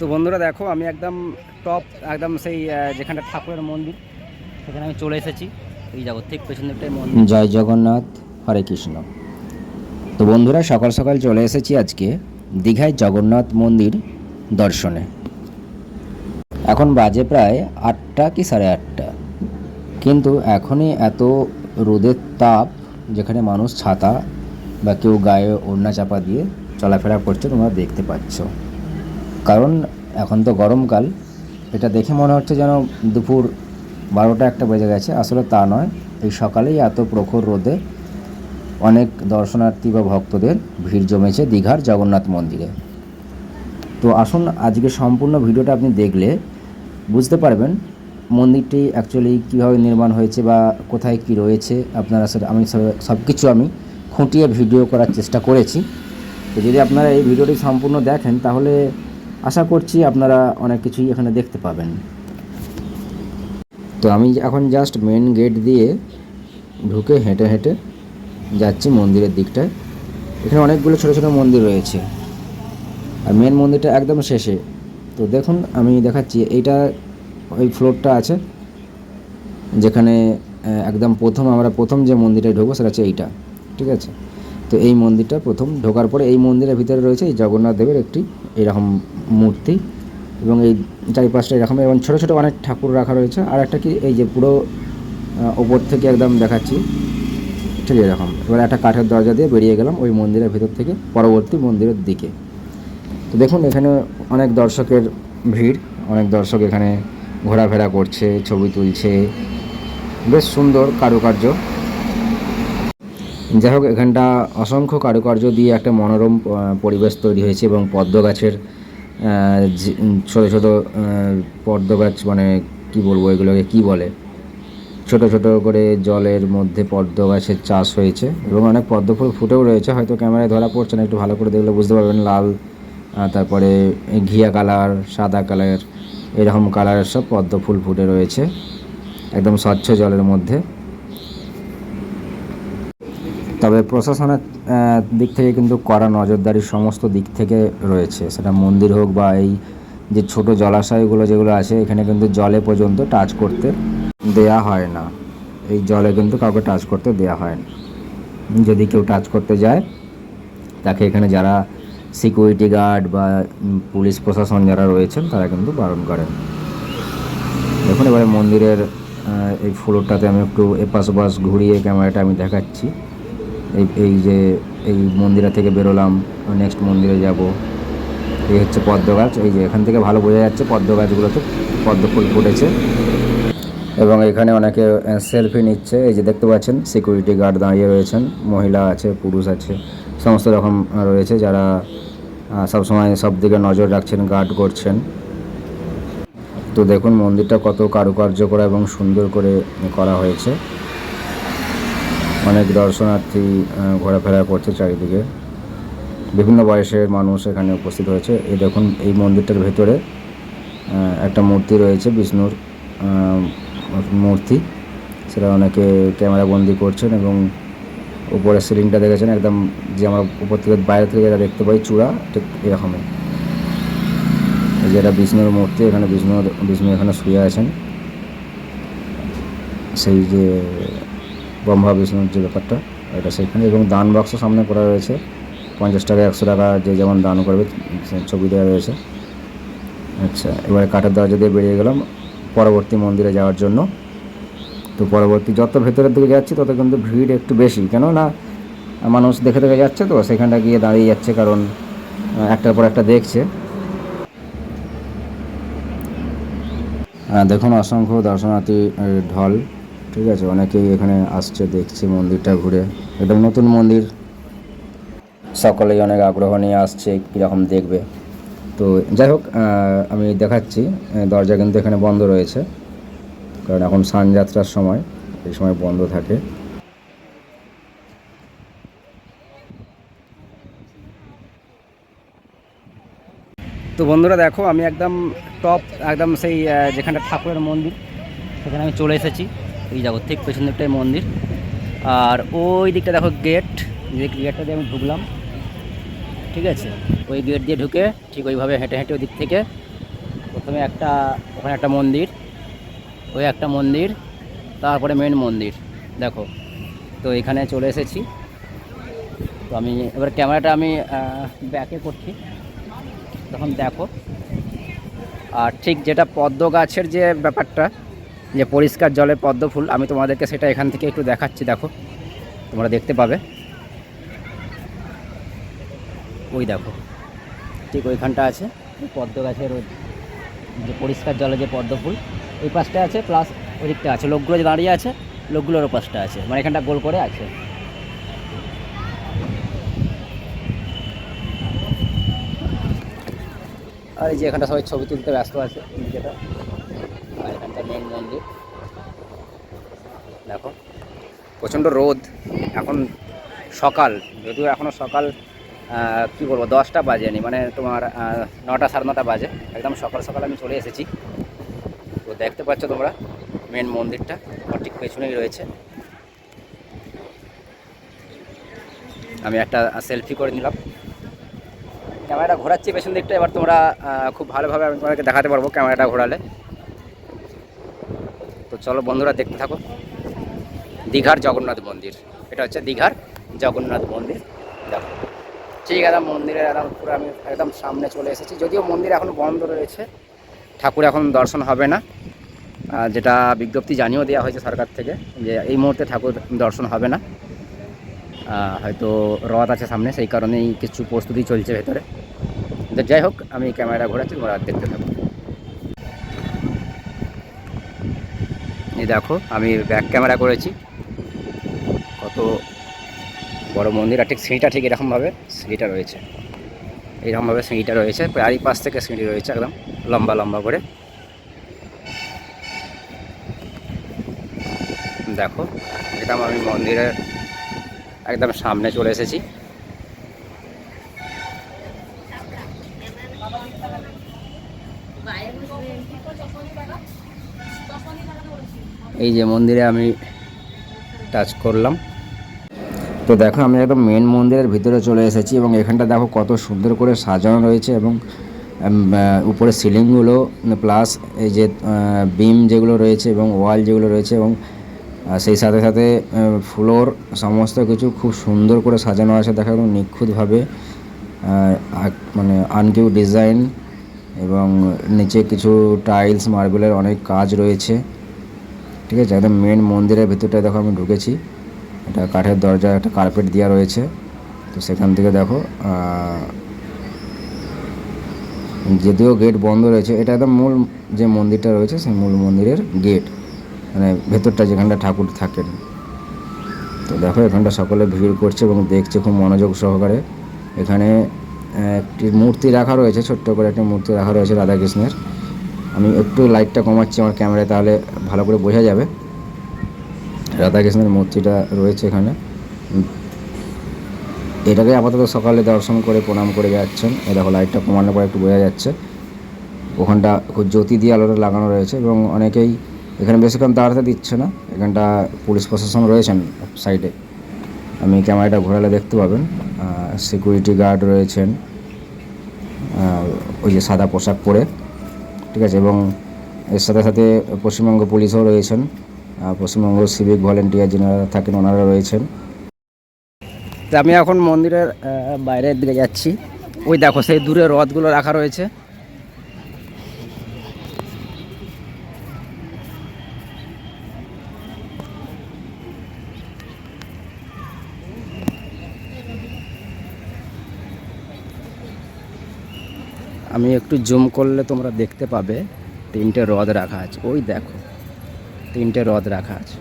তো বন্ধুরা দেখো, আমি একদম টপ একদম সেই যেখানটা ঠাকুরের মন্দির, সেখানে আমি চলে এসেছি। এই জগৎ ঠিক পেছন দিকটাই মন্দির। জয় জগন্নাথ, হরে কৃষ্ণ। তো বন্ধুরা, সকাল সকাল চলে এসেছি আজকে দীঘায় জগন্নাথ মন্দির দর্শনে। এখন বাজে প্রায় আটটা কি সাড়ে আটটা। কিন্তু এখনই এত রোদের তাপ, যেখানে মানুষ ছাতা বা কেউ গায়ে ওড়না চাপা দিয়ে চলাফেরা করছে, তোমরা দেখতে পাচ্ছ। কারণ এখন তো গরমকাল, এটা দেখে মনে হচ্ছে যেন দুপুর বারোটা একটা বেজে গেছে। আসলে তা নয়, এই সকালেই এত প্রখর রোদে অনেক দর্শনার্থী বা ভক্তদের ভিড় জমেছে দীঘার জগন্নাথ মন্দিরে। তো আসুন, আজকে সম্পূর্ণ ভিডিওটা আপনি দেখলে বুঝতে পারবেন মন্দিরটি অ্যাকচুয়ালি কীভাবে নির্মাণ হয়েছে বা কোথায় কি রয়েছে। আপনারা সেটা, আমি সব কিছু আমি খুঁটিয়ে ভিডিও করার চেষ্টা করেছি। তো যদি আপনারা এই ভিডিওটি সম্পূর্ণ দেখেন, তাহলে আশা করছি আপনারা অনেক কিছুই এখানে দেখতে পাবেন। তো আমি এখন জাস্ট মেন গেট দিয়ে ঢুকে হেঁটে হেঁটে যাচ্ছি মন্দিরের দিকটায়। এখানে অনেকগুলো ছোটো ছোটো মন্দির রয়েছে। আর মেন মন্দিরটা একদম শেষে। তো দেখুন, আমি দেখাচ্ছি, এইটা ওই ফ্লোরটা আছে, যেখানে একদম প্রথম, আমরা প্রথম যে মন্দিরটায় ঢুকবো সেটা হচ্ছে এইটা, ঠিক আছে? তো এই মন্দিরটা প্রথম ঢোকার পরে এই মন্দিরের ভিতরে রয়েছে এই জগন্নাথ দেবের একটি এরকম মূর্তি এবং এই চারিপাশটা এরকম এবং ছোটো ছোটো অনেক ঠাকুর রাখা রয়েছে। আর একটা কি এই যে পুরো ওপর থেকে একদম দেখাচ্ছি, ঠিক এরকম। এবার একটা কাঠের দরজা দিয়ে বেরিয়ে গেলাম ওই মন্দিরের ভিতর থেকে পরবর্তী মন্দিরের দিকে। তো দেখুন, এখানে অনেক দর্শকের ভিড়, অনেক দর্শক এখানে ঘোরাফেরা করছে, ছবি তুলছে। বেশ সুন্দর কারুকার্য। যাই হোক এখানটা অসংখ্য কারুকার্য দিয়ে একটা মনোরম পরিবেশ তৈরি হয়েছে এবং পদ্ম গাছের ছোট ছোট পদ্ম গাছ মানে কি বলব এগুলোকে, কি বলে? ছোট ছোট করে জলের মধ্যে পদ্ম গাছের চাষ হয়েছে এবং অনেক পদ্ম ফুল ফুটেও রয়েছে, হয়তো ক্যামেরায় ধরা পড়ছে না, একটু ভালো করে দেখলে বুঝতে পারবেন, লাল তারপরে ঘিয়া কালার, সাদা কালার, এরকম কালারের সব পদ্ম ফুল ফুটে রয়েছে, একদম স্বচ্ছ জলের মধ্যে। তবে প্রশাসনের দিক থেকে কিন্তু কড়া নজরদারি সমস্ত দিক থেকে রয়েছে। সেটা মন্দির হোক বা এই যে ছোট জলাশয়গুলো যেগুলো আছে, এখানে কিন্তু জলে পর্যন্ত টাচ করতে দেয়া হয় না। এই জলে কিন্তু কাউকে টাচ করতে দেয়া হয় না। যদি কেউ টাচ করতে যায়, তাকে এখানে যারা সিকিউরিটি গার্ড বা পুলিশ প্রশাসন যারা রয়েছেন, তারা কিন্তু বারণ করেন। দেখুন, এবারে মন্দিরের এই ফ্লোরটাতে আমি একটু এপাশ ওপাশ ঘুরিয়ে ক্যামেরাটা আমি দেখাচ্ছি। এই এই যে, এই মন্দিরা থেকে বেরোলাম নেক্সট মন্দিরে যাব। এই হচ্ছে পদ্ম গাছ। এই যে, এখান থেকে ভালো বোঝা যাচ্ছে পদ্ম গাছগুলোতে পদ্ম ফুল ফুটেছে। এবং এখানে অনেকে সেলফি নিচ্ছে। এই যে দেখতে পাচ্ছেন সিকিউরিটি গার্ড দাঁড়িয়ে রয়েছেন। মহিলা আছে, পুরুষ আছে, সমস্ত রকম রয়েছে যারা সবসময় সব দিকে নজর রাখছেন গার্ড করছেন। তো দেখুন, মন্দিরটা কত কারুকার্য করা এবং সুন্দর করে করা হয়েছে। অনেক দর্শনার্থী ঘোরাফেরা করছে চারিদিকে। বিভিন্ন বয়সের মানুষ এখানে উপস্থিত হয়েছে। এই দেখুন, এই মন্দিরটার ভেতরে একটা মূর্তি রয়েছে, বিষ্ণুর মূর্তি। সেটা অনেকে ক্যামেরা বন্দি করছেন এবং উপরের সিলিংটা দেখেছেন। একদম যে আমরা উপর থেকে, বাইরে থেকে যেটা দেখতে পাই, চূড়া, ঠিক এরকমই। এই যে এটা বিষ্ণুর মূর্তি, এখানে বিষ্ণু বিষ্ণু এখানে শুয়ে আছেন। সেই যে ব্রহ্মা বিষ্ণুর যে ব্যাপারটা, এটা সেখানে এবং দান বাক্স সামনে করা রয়েছে। পঞ্চাশ টাকা, একশো টাকা যে যেমন দান করবে ছবি দেওয়া রয়েছে। আচ্ছা এবারে কাঠের দরজা দিয়ে বেরিয়ে গেলাম পরবর্তী মন্দিরে যাওয়ার জন্য। তো পরবর্তী যত ভেতরের দিকে যাচ্ছি, তত কিন্তু ভিড় একটু বেশি। কেননা, মানুষ দেখে দেখে যাচ্ছে তো, সেখানটা গিয়ে দাঁড়িয়ে যাচ্ছে, কারণ একটার পর একটা দেখছে। দেখুন, অসংখ্য দর্শনার্থী ঢল। ঠিক আছে, অনেকেই এখানে আসছে, দেখছে মন্দিরটা ঘুরে। একদম নতুন মন্দির। সকলেই অনেক আগ্রহ নিয়ে আসছে, কীরকম দেখবে। তো যাই হোক আমি দেখাচ্ছি। দরজা কিন্তু এখানে বন্ধ রয়েছে, কারণ এখন সানযাত্রার সময়, এই সময় বন্ধ থাকে। তো বন্ধুরা দেখো, আমি একদম টপ একদম সেই যেখানটা ঠাকুরের মন্দির, সেখানে আমি চলে এসেছি। এই জগৎ ঠিক পেছন দিকটাই মন্দির। আর ওই দিকটা দেখো গেট যে গেটটা দিয়ে আমি ঢুকলাম, ঠিক আছে? ওই গেট দিয়ে ঢুকে ঠিক ওইভাবে হেঁটে হেঁটে ওই দিক থেকে প্রথমে একটা, ওখানে একটা মন্দির, ওই একটা মন্দির, তারপরে মেন মন্দির, দেখো। তো এখানে চলে এসেছি। তো আমি, এবার ক্যামেরাটা আমি ব্যাকে করছি। তখন দেখো। আর ঠিক যেটা পদ্ম গাছের যে ব্যাপারটা যে পরিষ্কার জলে পদ্ম ফুল, আমি তোমাদেরকে সেটা এখান থেকে একটু দেখাচ্ছি, দেখো। তোমরা দেখতে পাবে। ওই দেখো। ঠিক ওইখানটা আছে পদ্ম গাছের ওই যে পরিষ্কার জলে যে পদ্ম ফুল, ওই পাশটা আছে প্লাস ওই দিকটা আছে। লোকগুলো যে দাঁড়িয়ে আছে, লোকগুলোর পাশটা আছে। মানে এখানটা গোল করে আছে। আর এই যে এখানটা সবাই ছবি তুলতে ব্যস্ত আছে যেটা আর এখানটা মেন মন্দির। দেখো, প্রচণ্ড রোদ। এখন সকাল, যদিও এখনও সকাল কি বলব, দশটা বাজে বাজেনি মানে তোমার নটা সাড়ে নটা বাজে। একদম সকাল সকাল আমি চলে এসেছি। তো দেখতে পাচ্ছ তোমরা মেন মন্দিরটা, আমার ঠিক পেছনেই রয়েছে। আমি একটা সেলফি করে নিলাম। ক্যামেরাটা ঘোরাচ্ছি, পেছন দিকটা এবার তোমরা খুব ভালোভাবে আমি তোমাদেরকে দেখাতে পারব ক্যামেরাটা ঘোরালে। চলো বন্ধুরা দেখতে থাকো। দীঘার জগন্নাথ মন্দির। এটা হচ্ছে দীঘার জগন্নাথ মন্দির। দেখো। ঠিক একদম মন্দিরের একদম পুরো আমি একদম সামনে চলে এসেছি। যদিও মন্দির এখন বন্ধ রয়েছে। ঠাকুর এখন দর্শন হবে না। যেটা বিজ্ঞপ্তি জানিয়েও দেওয়া হয়েছে সরকার থেকে যে এই মুহূর্তে ঠাকুর দর্শন হবে না। হয়তো রথ আছে সামনে, সেই কারণেই কিছু প্রস্তুতি চলছে ভেতরে। যাই হোক, আমি ক্যামেরা ঘোরাচ্ছি, তোমরা দেখতে থাকো। এই দেখো আমি ব্যাক ক্যামেরা করেছি কত বড় মন্দির আর ঠিক সিঁড়িটা ঠিক এরকমভাবে সিঁড়িটা রয়েছে এইরকমভাবে সিঁড়িটা রয়েছে চারি পাশ থেকে সিঁড়ি রয়েছে একদম লম্বা লম্বা করে দেখো একদম আমি মন্দিরের একদম সামনে চলে এসেছি এই যে মন্দিরে আমি টাচ করলাম। তো দেখো, আমি একদম মেন মন্দিরের ভিতরে চলে এসেছি এবং এখানটা দেখো কত সুন্দর করে সাজানো রয়েছে এবং উপরে সিলিংগুলো প্লাস এই যে বিম যেগুলো রয়েছে এবং ওয়াল যেগুলো রয়েছে এবং সেই সাথে সাথে ফ্লোর সমস্ত কিছু খুব সুন্দর করে সাজানো আছে। দেখা একদম নিখুঁতভাবে মানে আনকিউ ডিজাইন এবং নিচে কিছু টাইলস মার্বেলের অনেক কাজ রয়েছে। ঠিক আছে, একদম মেন মন্দিরের ভিতরটা দেখো আমি ঢুকেছি। এটা কাঠের দরজা, একটা কার্পেট দেওয়া রয়েছে। তো সেখান থেকে দেখো যদিও গেট বন্ধ রয়েছে, এটা একদম মূল যে মন্দিরটা রয়েছে, সেই মূল মন্দিরের গেট মানে ভেতরটা যেখানটা ঠাকুর থাকেন। তো দেখো, এখানটা সকলে ভিড় করছে এবং দেখছে খুব মনোযোগ সহকারে। এখানে একটি মূর্তি রাখা রয়েছে, ছোট্ট করে একটি মূর্তি রাখা রয়েছে রাধাকৃষ্ণের। আমি একটু লাইটটা কমাচ্ছি আমার ক্যামেরায় তাহলে ভালো করে বোঝা যাবে। রাধাকৃষ্ণের মূর্তিটা রয়েছে এখানে। এটাকে আপাতত সকালে দর্শন করে, প্রণাম করে যাচ্ছেন। এ দেখো লাইটটা কমানোর পর একটু বোঝা যাচ্ছে। ওখানটা খুব জ্যোতি দিয়ে আলোটা লাগানো রয়েছে এবং অনেকেই এখানে বেশিক্ষণ দাঁড়াতে দিচ্ছে না। এখানটা পুলিশ প্রশাসন রয়েছেন সাইডে আমি ক্যামেরাটা ঘোরালে দেখতে পাবেন। সিকিউরিটি গার্ড রয়েছেন। ওই যে সাদা পোশাক পরে। ঠিক আছে, এবং এর সাথে সাথে পশ্চিমবঙ্গ পুলিশও রয়েছেন পশ্চিমবঙ্গ সিভিক ভলেন্টিয়ার যারা থাকেন ওনারা রয়েছেন। আমি এখন মন্দিরের বাইরের দিকে যাচ্ছি। ওই দেখো, সেই দূরে রথগুলো রাখা রয়েছে। আমি একটু জুম করলে তোমরা দেখতে পাবে, তিনটে হ্রদ রাখা আছে। ওই দেখো, তিনটে হ্রদ রাখা আছে।